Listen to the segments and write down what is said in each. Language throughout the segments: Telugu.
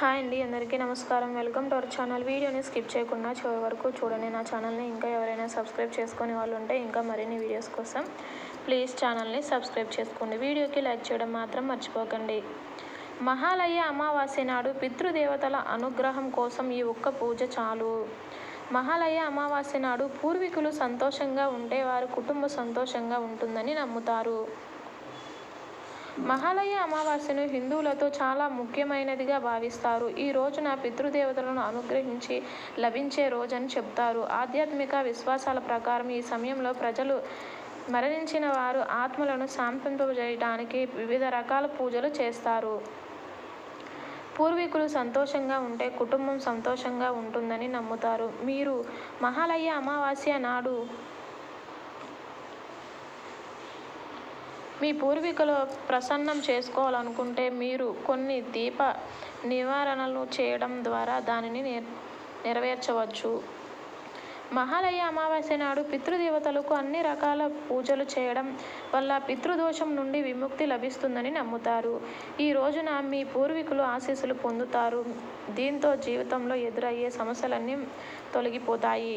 హాయ్ అండి అందరికీ నమస్కారం. Welcome to our channel. వీడియోని స్కిప్ చేయకుండా చివరి వరకు చూడండి. నా ఛానల్ని ఇంకా ఎవరైనా సబ్స్క్రైబ్ చేసుకునే వాళ్ళు ఉంటే ఇంకా మరిన్ని వీడియోస్ కోసం ప్లీజ్ ఛానల్ని సబ్స్క్రైబ్ చేసుకోండి. వీడియోకి లైక్ చేయడం మాత్రం మర్చిపోకండి. మహాలయ అమావాస్య నాడు పితృదేవతల అనుగ్రహం కోసం ఈ ఒక్క పూజ చాలు. మహాలయ అమావాస్య నాడు పూర్వీకులు సంతోషంగా ఉంటే వారి కుటుంబం సంతోషంగా ఉంటుందని నమ్ముతారు. మహాలయ అమావాస్యను హిందువులతో చాలా ముఖ్యమైనదిగా భావిస్తారు. ఈ రోజున పితృదేవతలను అనుగ్రహించి లభించే రోజని చెప్తారు ఆధ్యాత్మిక విశ్వాసాల ప్రకారం ఈ సమయంలో ప్రజలు మరణించిన వారు ఆత్మలను శాంతింపజేయడానికి వివిధ రకాల పూజలు చేస్తారు. పూర్వీకులు సంతోషంగా ఉంటే కుటుంబం సంతోషంగా ఉంటుందని నమ్ముతారు. మీరు మహాలయ అమావాస్య నాడు మీ పూర్వీకులు ప్రసన్నం చేసుకోవాలనుకుంటే మీరు కొన్ని దీప నివారణలు చేయడం ద్వారా దానిని నెరవేర్చవచ్చు. మహాలయ అమావాస్య నాడు పితృదేవతలకు అన్ని రకాల పూజలు చేయడం వల్ల పితృదోషం నుండి విముక్తి లభిస్తుందని నమ్ముతారు. ఈ రోజున మీ పూర్వీకులు ఆశీస్సులు పొందుతారు. దీంతో జీవితంలో ఎదురయ్యే సమస్యలన్నీ తొలగిపోతాయి.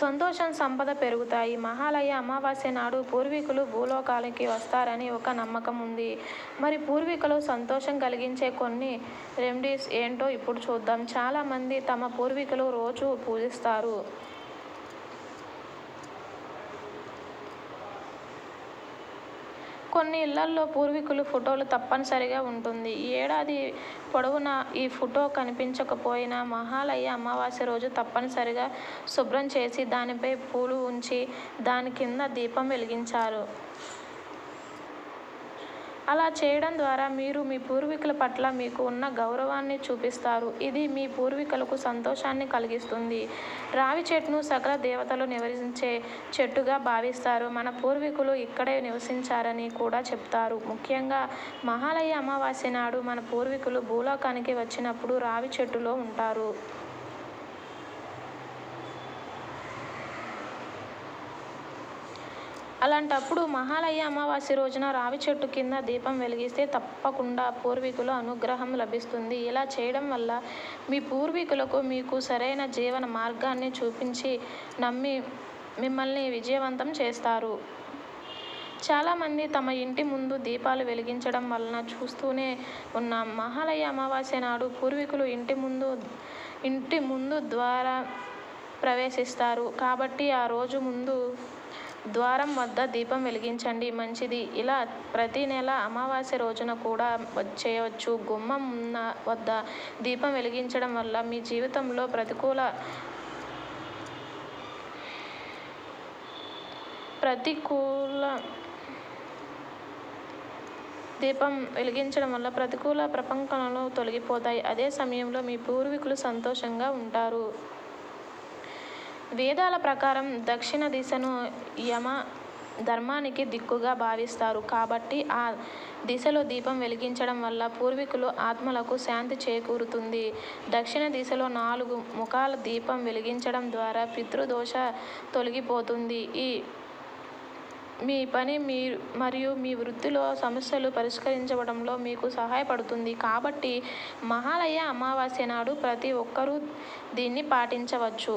సంతోషం సంపద పెరుగుతాయి. మహాలయ అమావాస్య నాడు పూర్వీకులు భూలోకాలకి వస్తారని ఒక నమ్మకం ఉంది. మరి పూర్వీకులు సంతోషం కలిగించే కొన్ని రెమెడీస్ ఏంటో ఇప్పుడు చూద్దాం. చాలామంది తమ పూర్వీకులు రోజు పూజిస్తారు. కొన్ని ఇళ్ళల్లో పూర్వీకులు ఫోటోలు తప్పనిసరిగా ఉంటుంది. ఏడాది పొడవునా ఈ ఫోటో కనిపించకపోయినా మహాలయ అమావాస్య రోజు తప్పనిసరిగా శుభ్రం చేసి దానిపై పూలు ఉంచి దాని కింద దీపం వెలిగించారు. అలా చేయడం ద్వారా మీరు మీ పూర్వీకుల పట్ల మీకు ఉన్న గౌరవాన్ని చూపిస్తారు. ఇది మీ పూర్వీకులకు సంతోషాన్ని కలిగిస్తుంది. రావి చెట్టును సకల దేవతలు నివసించే చెట్టుగా భావిస్తారు. మన పూర్వీకులు ఇక్కడే నివసించారని కూడా చెప్తారు. ముఖ్యంగా మహాలయ అమావాస్య నాడు మన పూర్వీకులు భూలోకానికి వచ్చినప్పుడు రావి చెట్టులో ఉంటారు. అలాంటప్పుడు మహాలయ అమావాస్య రోజున రావి చెట్టు కింద దీపం వెలిగిస్తే తప్పకుండా పూర్వీకుల అనుగ్రహం లభిస్తుంది. ఇలా చేయడం వల్ల మీ పూర్వీకులకు మీకు సరైన జీవన మార్గాన్ని చూపించి నమ్మి మిమ్మల్ని విజయవంతం చేస్తారు. చాలామంది తమ ఇంటి ముందు దీపాలు వెలిగించడం వలన చూస్తూనే ఉన్నాం. మహాలయ అమావాస్య నాడు పూర్వీకులు ఇంటి ముందు ఇంటి ముందు ద్వారా ప్రవేశిస్తారు. కాబట్టి ఆ రోజు ముందు ద్వారం వద్ద దీపం వెలిగించండి మంచిది. ఇలా ప్రతి నెల అమావాస్య రోజున కూడా చేయవచ్చు. గుమ్మం ఉన్న వద్ద దీపం వెలిగించడం వల్ల మీ జీవితంలో ప్రతికూల ప్రతికూల దీపం వెలిగించడం వల్ల ప్రతికూల ప్రపంచంలో తొలగిపోతాయి. అదే సమయంలో మీ పూర్వీకులు సంతోషంగా ఉంటారు. వేదాల ప్రకారం దక్షిణ దిశను యమ ధర్మానికి దిక్కుగా భావిస్తారు. కాబట్టి ఆ దిశలో దీపం వెలిగించడం వల్ల పూర్వీకులు ఆత్మలకు శాంతి చేకూరుతుంది. దక్షిణ దిశలో నాలుగు ముఖాల దీపం వెలిగించడం ద్వారా పితృదోష తొలగిపోతుంది. ఈ మీ పని మీ మరియు మీ వృత్తిలో సమస్యలు పరిష్కరించడంలో మీకు సహాయపడుతుంది. కాబట్టి మహాలయ అమావాస్య నాడు ప్రతి ఒక్కరూ దీన్ని పాటించవచ్చు.